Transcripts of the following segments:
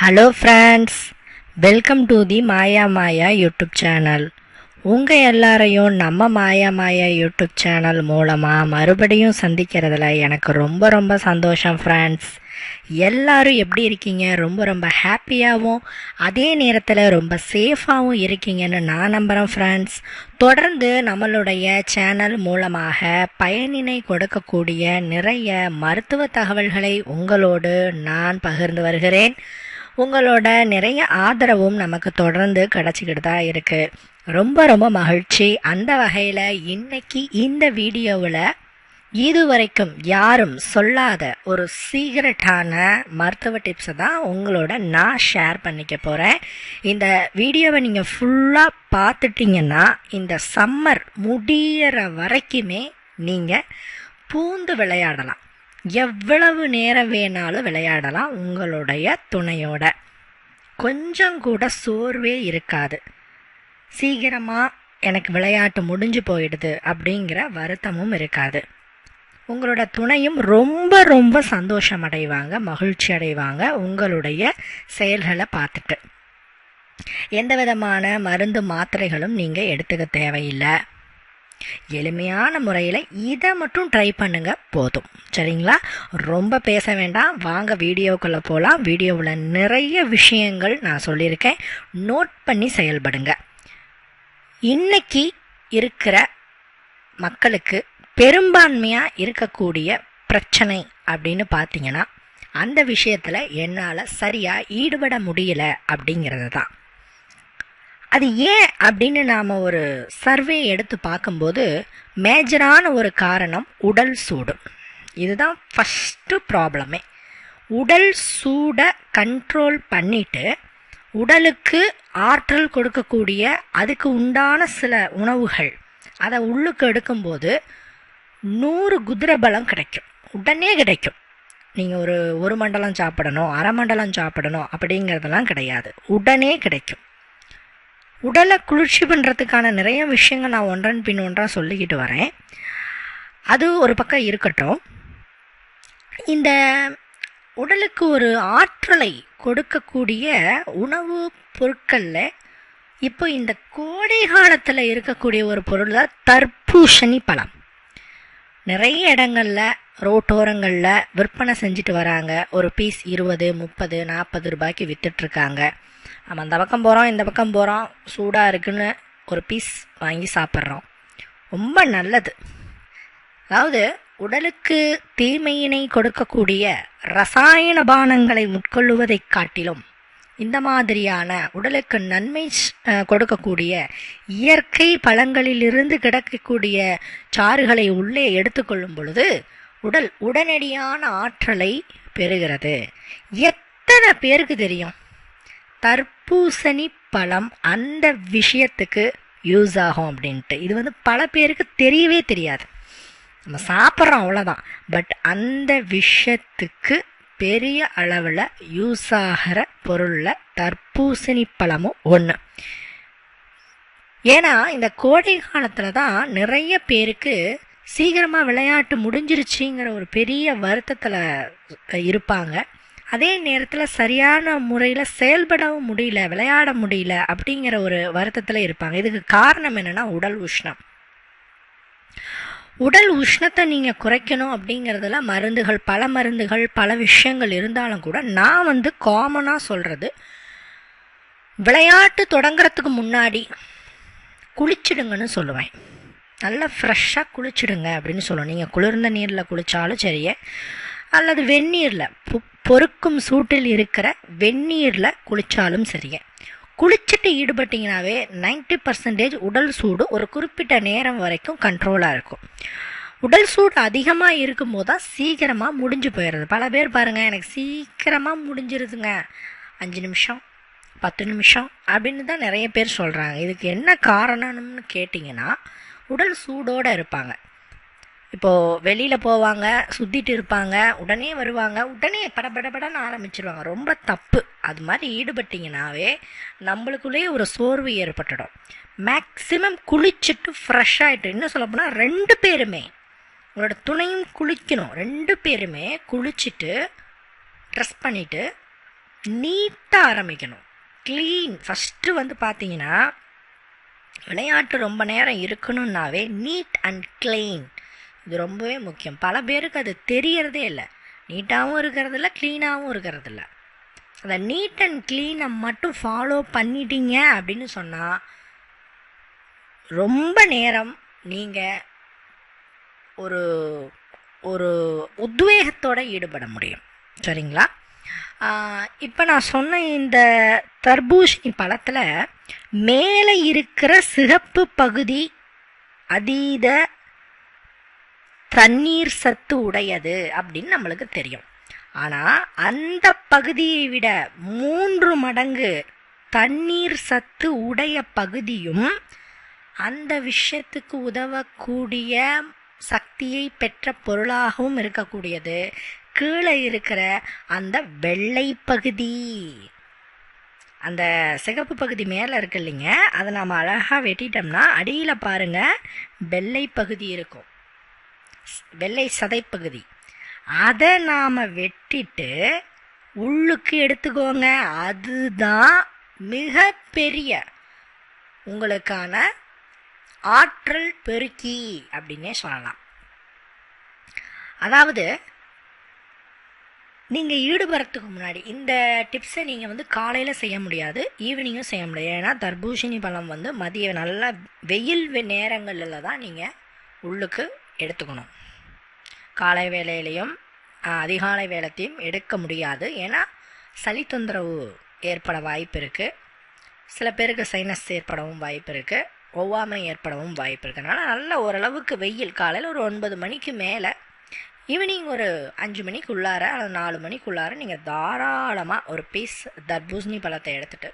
Hello friends welcome to the Maya Maya YouTube channel உங்கள் எல்லாரையும் நம்ம மாயா மாயா யூடியூப் சேனல் மூலமாக மறுபடியும் சந்திக்கிறதுல எனக்கு ரொம்ப ரொம்ப சந்தோஷம் ஃப்ரெண்ட்ஸ் எல்லாரும் எப்படி இருக்கீங்க? ரொம்ப ரொம்ப ஹாப்பியாகவும் அதே நேரத்தில் ரொம்ப சேஃபாகவும் இருக்கீங்கன்னு நான் நம்புகிறேன் ஃப்ரெண்ட்ஸ் தொடர்ந்து நம்மளுடைய சேனல் மூலமாக பயனினை கொடுக்கக்கூடிய நிறைய மருத்துவ தகவல்களை உங்களோடு நான் பகிர்ந்து வருகிறேன். உங்களோட நிறைய ஆதரவும் நமக்கு தொடர்ந்து கிடச்சிக்கிட்டு தான் இருக்குது ரொம்ப ரொம்ப மகிழ்ச்சி. அந்த வகையில் இன்னைக்கு இந்த வீடியோவில் இதுவரைக்கும் யாரும் சொல்லாத ஒரு சீக்ரெட்டான மருத்துவ டிப்ஸை தான் உங்களோட நான் ஷேர் பண்ணிக்க போகிறேன் இந்த வீடியோவை நீங்கள் ஃபுல்லாக பார்த்துட்டிங்கன்னா இந்த சம்மர் முடியிற வரைக்குமே நீங்கள் பூந்து விளையாடலாம். எவ்வளவு நேரம் வேணாலும் விளையாடலாம் உங்களுடைய துணையோட. கொஞ்சம் கூட சோர்வே இருக்காது. சீக்கிரமாக எனக்கு விளையாட்டு முடிஞ்சு போயிடுது அப்படிங்கிற வருத்தமும் இருக்காது. உங்களோட துணையும் ரொம்ப ரொம்ப சந்தோஷம் அடைவாங்க மகிழ்ச்சி அடைவாங்க உங்களுடைய செயல்களை பார்த்துட்டு. எந்த விதமான மருந்து மாத்திரைகளும் நீங்கள் எடுத்துக்க தேவையில்லை. எளிமையான முறையில் இதை மட்டும் ட்ரை பண்ணுங்க போதும். சரிங்களா? ரொம்ப பேச வேண்டாம். வாங்க வீடியோக்குள்ளே போகலாம் வீடியோவில் நிறைய விஷயங்கள் நான் சொல்லியிருக்கேன். நோட் பண்ணி செயல்படுங்க. இன்னைக்கு இருக்கிற மக்களுக்கு பெரும்பான்மையாக இருக்கக்கூடிய பிரச்சனை அப்படின்னு பார்த்தீங்கன்னா அந்த விஷயத்தில் என்னால் சரியாக ஈடுபட முடியல அப்படிங்கிறது தான் அது ஏன் அப்படின்னு நாம் ஒரு சர்வே எடுத்து பார்க்கும்போது மேஜரான ஒரு காரணம் உடல் சூடு. இதுதான் ஃபஸ்ட்டு ப்ராப்ளமே உடல் சூடை கண்ட்ரோல் பண்ணிட்டு உடலுக்கு ஆற்றல் கொடுக்கக்கூடிய அதுக்கு உண்டான சில உணவுகள் அதை உள்ளுக்கு எடுக்கும்போது நூறு குதிரை பலம் கிடைக்கும். உடனே கிடைக்கும். நீங்கள் ஒரு ஒரு மண்டலம் சாப்பிடணும் அரை மண்டலம் சாப்பிடணும் அப்படிங்கிறதெல்லாம் கிடையாது. உடனே கிடைக்கும். உடலை குளிர்ச்சி பண்ணுறதுக்கான நிறைய விஷயங்கள் நான் ஒன்றன் பின் ஒன்றாக சொல்லிக்கிட்டு வரேன். அது ஒரு பக்கம் இருக்கட்டும். இந்த உடலுக்கு ஒரு ஆற்றலை கொடுக்கக்கூடிய உணவு பொருட்களில் இப்போ இந்த கோடை காலத்தில் இருக்கக்கூடிய ஒரு பொருள் தான் தர்பூசணி பழம். நிறைய இடங்களில் ரோட்டோரங்களில் விற்பனை செஞ்சுட்டு வராங்க. ஒரு பீஸ் இருபது முப்பது நாற்பது ரூபாய்க்கு விற்றுட்ருக்காங்க நம்ம அந்த பக்கம் போகிறோம் இந்த பக்கம் போகிறோம் சூடாக இருக்குன்னு ஒரு பீஸ் வாங்கி சாப்பிட்றோம். ரொம்ப நல்லது. அதாவது உடலுக்கு தீமையினை கொடுக்கக்கூடிய ரசாயன பானங்களை உட்கொள்ளுவதை காட்டிலும் இந்த மாதிரியான உடலுக்கு நன்மை கொடுக்கக்கூடிய இயற்கை பழங்களிலிருந்து கிடைக்கக்கூடிய சாறுகளை உள்ளே எடுத்துக்கொள்ளும் பொழுது உடல் உடனடியான ஆற்றலை பெறுகிறது. எத்தனை பேருக்கு தெரியும்? தர்பூசணி பழம் அந்த விஷயத்துக்கு யூஸ் ஆகும் அப்படின்ட்டு. இது வந்து பல பேருக்கு தெரியவே தெரியாது. நம்ம சாப்பிட்றோம் அவ்வளோதான் பட் அந்த விஷயத்துக்கு பெரிய அளவில் யூஸ் ஆகிற பொருளில் தர்பூசணி பழமும் ஒன்று ஏன்னா இந்த கோடை காலத்தில் தான் நிறைய பேருக்கு சீக்கிரமாக விளையாட்டு முடிஞ்சிருச்சுங்கிற ஒரு பெரிய வருத்தத்தில் இருப்பாங்க. அதே நேரத்தில் சரியான முறையில் செயல்படவும் முடியல விளையாட முடியல அப்படிங்கிற ஒரு வருத்தத்தில் இருப்பாங்க. இதுக்கு காரணம் என்னென்னா உடல் உஷ்ணம். உடல் உஷ்ணத்தை நீங்கள் குறைக்கணும் அப்படிங்கிறதுல மருந்துகள் பல மருந்துகள் பல விஷயங்கள் இருந்தாலும் கூட நான் வந்து காமனாக சொல்கிறது விளையாட்டு தொடங்குறதுக்கு முன்னாடி குளிச்சிடுங்கன்னு சொல்லுவேன். நல்லா ஃப்ரெஷ்ஷாக குளிச்சிடுங்க அப்படின்னு சொல்லுவேன். நீங்கள் குளிர்ந்த நீரில் குளித்தாலும் சரியே. அல்லது வெந்நீரில் பொறுக்கும் சூட்டில் இருக்கிற வெந்நீரில் குளித்தாலும் சரியே குளிச்சுட்டு ஈடுபட்டிங்கனாவே நைன்டி பர்சன்டேஜ் உடல் சூடு ஒரு குறிப்பிட்ட நேரம் வரைக்கும் கண்ட்ரோலாக இருக்கும். உடல் சூடு அதிகமாக இருக்கும்போது தான் சீக்கிரமாக முடிஞ்சு போயிடுது பல பேர் பாருங்கள் எனக்கு சீக்கிரமாக முடிஞ்சிருதுங்க. அஞ்சு நிமிஷம் பத்து நிமிஷம் அப்படின்னு தான் நிறைய பேர் சொல்கிறாங்க இதுக்கு என்ன காரணம்னு கேட்டிங்கன்னா உடல் சூடோடு இருப்பாங்க. இப்போது வெளியில் போவாங்க சுற்றிட்டு இருப்பாங்க உடனே வருவாங்க உடனே படபடபடன்னு ஆரம்பிச்சிருவாங்க. ரொம்ப தப்பு. அது மாதிரி ஈடுபட்டிங்கனாவே நம்மளுக்குள்ளேயே ஒரு சோர்வு ஏற்பட்டுடும். மேக்ஸிமம் குளிச்சுட்டு ஃப்ரெஷ் ஆகிட்டு இன்னும் சொல்லப்போனால் ரெண்டு பேருமே உங்களோட துணையும் குளிக்கணும். ரெண்டு பேருமே குளிச்சுட்டு ட்ரெஸ் பண்ணிவிட்டு நீட்டாக ஆரம்பிக்கணும். க்ளீன் ஃபஸ்ட்டு வந்து பார்த்தீங்கன்னா விளையாட்டு ரொம்ப நேரம் இருக்கணுன்னாவே நீட் அண்ட் க்ளீன் இது ரொம்பவே முக்கியம். பல பேருக்கு அது தெரியறதே இல்லை. நீட்டாகவும் இருக்கிறதில்ல க்ளீனாகவும் இருக்கிறதில்ல. அந்த நீட் அண்ட் க்ளீனை மட்டும் ஃபாலோ பண்ணிட்டீங்க அப்படின்னு சொன்னால் ரொம்ப நேரம் நீங்கள் ஒரு ஒரு உத்வேகத்தோடு ஈடுபட முடியும். சரிங்களா? இப்போ நான் சொன்ன இந்த தர்பூசணி பழத்தில் மேலே இருக்கிற சிகப்பு பகுதி அதீத தண்ணீர் சத்து உடையது அப்படின்னு நம்மளுக்கு தெரியும். ஆனால் அந்த பகுதியை விட மூன்று மடங்கு தண்ணீர் சத்து உடைய பகுதியும் அந்த விஷயத்துக்கு உதவக்கூடிய சக்தியை பெற்ற பொருளாகவும் இருக்கக்கூடியது. கீழே இருக்கிற அந்த வெள்ளை பகுதி. அந்த சிகப்பு பகுதி மேலே இருக்கு இல்லைங்க அதை நாம் அழகாக வெட்டிட்டோம்னா அடியில் பாருங்கள் வெள்ளை பகுதி இருக்கும். வெள்ளை சதைப்பகுதி. அதை நாம் வெட்டிட்டு உள்ளுக்கு எடுத்துக்கோங்க. அதுதான் மிகப்பெரிய உங்களுக்கான ஆற்றல் பெருக்கி அப்படின்னே சொல்லலாம். அதாவது நீங்கள் ஈடுபடுறதுக்கு முன்னாடி இந்த டிப்ஸை நீங்கள் வந்து காலையில் செய்ய முடியாது ஈவினிங்கும் செய்ய முடியாது. ஏன்னா தர்பூசணி பழம் வந்து மதிய நல்லா வெயில் நேரங்களில் தான் நீங்கள் உள்ளுக்கு எடுத்துக்கணும். காலை வேலையிலையும் அதிகாலை வேலைத்தையும் எடுக்க முடியாது. ஏன்னா சளி தொந்தரவு ஏற்பட வாய்ப்பு இருக்குது சில பேருக்கு சைனஸ் ஏற்படவும் வாய்ப்பு இருக்குது ஒவ்வாமை ஏற்படவும் வாய்ப்பு இருக்குதுனால நல்ல ஓரளவுக்கு வெயில் காலையில் ஒரு ஒன்பது மணிக்கு மேலே ஈவினிங் ஒரு அஞ்சு மணிக்கு உள்ளார அல்லது நாலு மணிக்கு உள்ளார நீங்கள் தாராளமாக ஒரு பீஸ் தர்பூசணி பழத்தை எடுத்துகிட்டு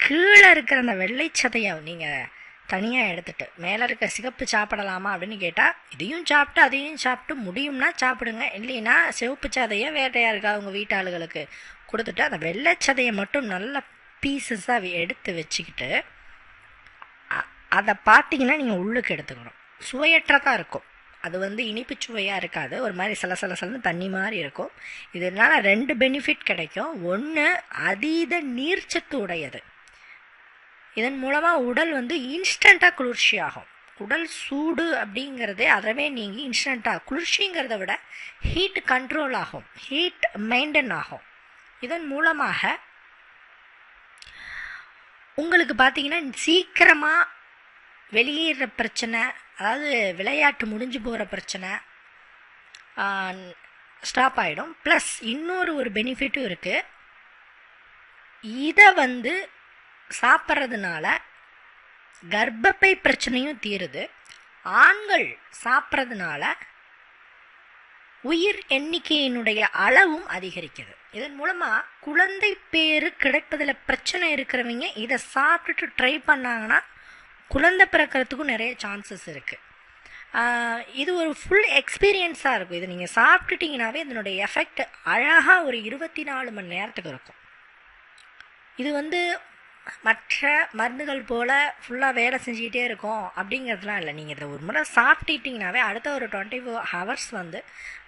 கீழே இருக்கிற அந்த வெள்ளைச்சதையை நீங்கள் தனியாக எடுத்துட்டு மேலே இருக்க சிகப்பு சாப்பிடலாமா அப்படின்னு கேட்டால் இதையும் சாப்பிட்டு அதையும் சாப்பிட்டு முடியும்னா சாப்பிடுங்க. இல்லைன்னா சிவப்பு சதையை வேட்டையாக இருக்கா அவங்க வீட்டாளுகளுக்கு? கொடுத்துட்டு அந்த வெள்ளைச்சதையை மட்டும் நல்ல பீசஸாக எடுத்து வச்சுக்கிட்டு அதை பார்த்தீங்கன்னா நீங்கள் உள்ளுக்கு எடுத்துக்கணும். சுவையற்றதாக இருக்கும். அது வந்து இனிப்பு சுவையாக இருக்காது. ஒரு மாதிரி சில சில சிலன்னு தண்ணி மாதிரி இருக்கும். இதனால் ரெண்டு பெனிஃபிட் கிடைக்கும். ஒன்று அதீத நீர்ச்சத்து உடையது. இதன் மூலமாக உடல் வந்து இன்ஸ்டண்ட்டாக குளிர்ச்சி ஆகும் உடல் சூடு அப்படிங்கிறதே அறவே நீங்கி இன்ஸ்டண்ட்டாக குளிர்ச்சிங்கிறத விட ஹீட் கண்ட்ரோல் ஆகும். ஹீட் மெயின்டைன் ஆகும். இதன் மூலமாக உங்களுக்கு பார்த்தீங்கன்னா சீக்கிரமாக வெளியேற பிரச்சனை அதாவது விளையாட்டு முடிஞ்சு போகிற பிரச்சனை ஸ்டாப் ஆகிடும் ப்ளஸ் இன்னொரு ஒரு பெனிஃபிட்டும் இருக்குது இதை வந்து சாப்பிட்றதுனால கர்ப்பப்பை பிரச்சனையும் தீருது. ஆண்கள் சாப்பிட்றதுனால உயிர் எண்ணிக்கையினுடைய அளவும் அதிகரிக்குது. இதன் மூலமாக குழந்தை பேரு கிடைப்பதில் பிரச்சனை இருக்கிறவங்க இதை சாப்பிட்டுட்டு ட்ரை பண்ணாங்கன்னா குழந்தை பிறக்கிறதுக்கும் நிறைய சான்சஸ் இருக்குது இது ஒரு ஃபுல் எக்ஸ்பீரியன்ஸாக இருக்கும். இது நீங்கள் சாப்பிட்டுட்டிங்கனாவே இதனுடைய எஃபெக்ட் அழகாக ஒரு இருபத்தி நாலு மணி நேரத்துக்கு இருக்கும். இது வந்து மற்ற மருந்துகள் போல் ஃபுல்லாக வேலை செஞ்சுக்கிட்டே இருக்கும். அப்படிங்கிறதுலாம் இல்லை. நீங்கள் இதை ஒரு முறை சாப்பிட்டுட்டிங்கனாவே அடுத்த ஒரு டுவெண்ட்டி ஃபோர் ஹவர்ஸ் வந்து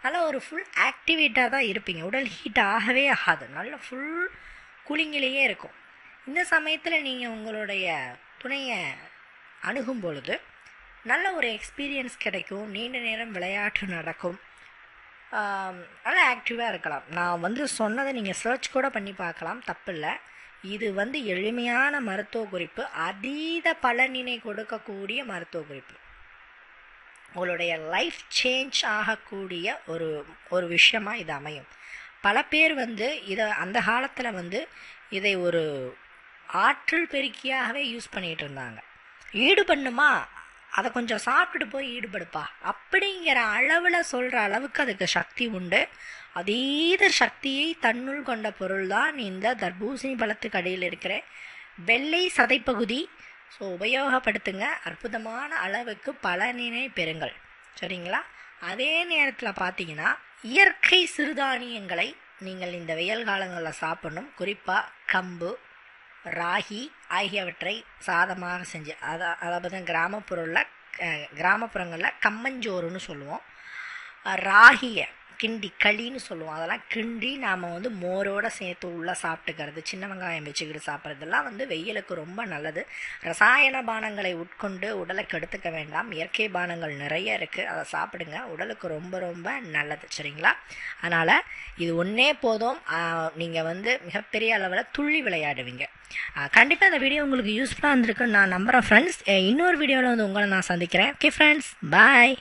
நல்லா ஒரு ஃபுல் ஆக்டிவேட்டாக தான் இருப்பீங்க. உடல் ஹீட் ஆகவே ஆகாது. நல்ல ஃபுல் கூலிங்கிலேயே இருக்கும். இந்த சமயத்தில் நீங்கள் உங்களுடைய துணையை அணுகும் பொழுது நல்ல ஒரு எக்ஸ்பீரியன்ஸ் கிடைக்கும். நீண்ட நேரம் விளையாட்டு நடக்கும். நல்லா ஆக்டிவாக இருக்கலாம். நான் வந்து சொன்னதை நீங்கள் சர்ச் கூட பண்ணி பார்க்கலாம். தப்பில்லை. இது வந்து எளிமையான மருத்துவ குறிப்பு. அதீத பலனினை கொடுக்கக்கூடிய மருத்துவ குறிப்பு. உங்களுடைய லைஃப் சேஞ்ச் ஆகக்கூடிய ஒரு ஒரு விஷயமாக இது அமையும். பல பேர் வந்து இதை அந்த காலத்தில் வந்து இதை ஒரு ஆற்றல் பெருக்கியாகவே யூஸ் பண்ணிகிட்டு இருந்தாங்க. ஈடுபண்ணுமா அதை கொஞ்சம் சாப்பிட்டுட்டு போய் ஈடுபடுப்பா. அப்படிங்கிற அளவில் சொல்கிற அளவுக்கு அதுக்கு சக்தி உண்டு. அதீத சக்தியை தன்னுள் கொண்ட பொருள் தான் இந்த தர்பூசணி பழத்துக்கு அடியில் இருக்கிற வெள்ளை சதைப்பகுதி. ஸோ உபயோகப்படுத்துங்க. அற்புதமான அளவுக்கு பலனினை பெறுங்கள். சரிங்களா? அதே நேரத்தில் பார்த்தீங்கன்னா இயற்கை சிறுதானியங்களை நீங்கள் இந்த வெயில் காலங்களில் சாப்பிடணும். குறிப்பாக கம்பு ராகி ஆகியவற்றை சாதமாக செஞ்சு அதை அதாவது கிராமப்புறங்களில் கிராமப்புறங்களில் கம்மஞ்சோறுன்னு சொல்லுவோம். ராகியை கிண்டி களின்னு சொல்லுவோம். அதெல்லாம் கிண்டி நாம் வந்து மோரோட சேர்த்து உள்ளே சாப்பிட்டுக்கிறது. சின்ன வெங்காயம் வச்சுக்கிட்டு சாப்பிட்றதெல்லாம் வந்து வெயிலுக்கு ரொம்ப நல்லது. ரசாயன பானங்களை உட்கொண்டு உடலை கெடுத்துக்க வேண்டாம். இயற்கை பானங்கள் நிறைய இருக்குது அதை சாப்பிடுங்க. உடலுக்கு ரொம்ப ரொம்ப நல்லது. சரிங்களா? அதனால் இது ஒன்றே போதும். நீங்கள் வந்து மிகப்பெரிய அளவில் துள்ளி விளையாடுவீங்க. கண்டிப்பாக இந்த வீடியோ உங்களுக்கு யூஸ்ஃபுல்லாக இருந்திருக்குன்னு நான் நம்புகிறேன் ஃப்ரெண்ட்ஸ் இன்னொரு வீடியோவில் வந்து உங்களை நான் சந்திக்கிறேன். Okay friends bye